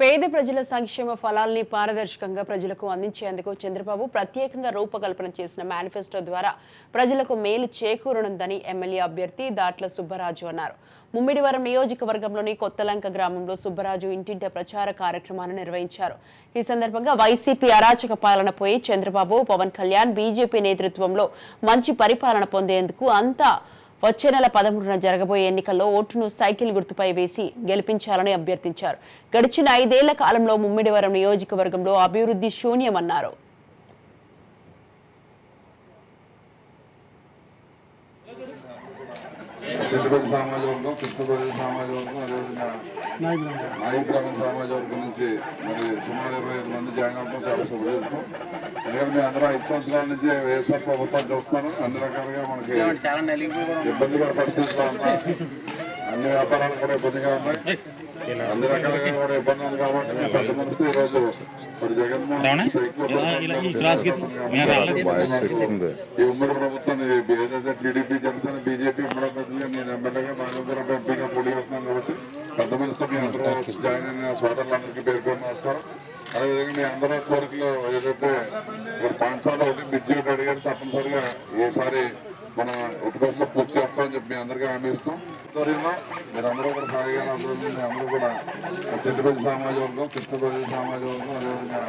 పేద ప్రజల సంక్షేమ ఫలాల్ని పారదర్శకంగా ప్రజలకు అందించేందుకు చంద్రబాబు ప్రత్యేకంగా రూపకల్పన చేసిన మేనిఫెస్టో ద్వారా ప్రజలకు మేలు చేకూరనుందని ఎమ్మెల్యే అభ్యర్థి దాట్ల సుబ్బరాజు అన్నారు. ముమ్మిడివరం నియోజకవర్గంలోని కొత్తలంక గ్రామంలో సుబ్బరాజు ఇంటింటి ప్రచార కార్యక్రమాన్ని నిర్వహించారు. ఈ సందర్భంగా వైసీపీ అరాచక పాలన పోయి చంద్రబాబు పవన్ కళ్యాణ్ బీజేపీ నేతృత్వంలో మంచి పరిపాలన పొందేందుకు అంతా వచ్చే నెల పదమూడున జరగబోయే ఎన్నికల్లో ఓటును సైకిల్ గుర్తుపై వేసి గెలిపించాలని అభ్యర్థించారు. గడిచిన ఐదేళ్ళ కాలంలో ముమ్మిడివరం నియోజకవర్గంలో అభివృద్ధి శూన్యమన్నారు. తిరుపతి సామాజిక వర్గం కృష్ణపతి సామాజిక వర్గం అదేవిధంగా నాయకురామన్ సామాజిక వర్గం నుంచి మరి సుమారు ఇరవై ఐదు మంది జాయిన్ అవడం చాలా శుభదేశం ఎందుకంటే మేము అందరం ఐదు సంవత్సరాల నుంచి వైఎస్ఆర్ ప్రభుత్వాన్ని చూస్తాను అన్ని రకాలుగా మనకి ఇబ్బందికర పరిస్థితుల్లో ఉన్నాయి అన్ని వ్యాపారాలు కూడా ఇబ్బందిగా ఉన్నాయి. అన్ని రకాలుగా కూడా ఇబ్బంది ఉంది కాబట్టి పెద్ద మందితో ఈరోజు మరి జగన్మోహన్ ఈ ఉమ్మడి ప్రభుత్వాన్ని ఏదైతే టీడీపీ జనసేన బీజేపీ ఉమ్మడి అభ్యర్థులుగా నేను ఎమ్మెల్యేగా నాగేంద్ర ఎంపీగా పోటీ చేస్తున్నాను కాబట్టి పెద్ద మనసుతో మీ అందరూ జాయిన్ అయిన సోదరులందరికీ పేరు పేరు నమస్కారం. అదేవిధంగా మీ అందరూ కోరికలు ఏదైతే ఇప్పుడు పాఠశాల ఒకటి బ్రిడ్జి ఒకటి అడిగారు తప్పనిసరిగా ఈసారి మన ఉపదేశంలో పూర్తి చేస్తామని చెప్పి మీ అందరికీ హామీ ఇస్తాం. మీరు అందరూ కూడా సాగిన అందరూ అందరూ కూడా చెట్టుపల్లి సామాజిక వర్గం కృష్ణపల్లి సామాజిక వర్గం అదేవిధంగా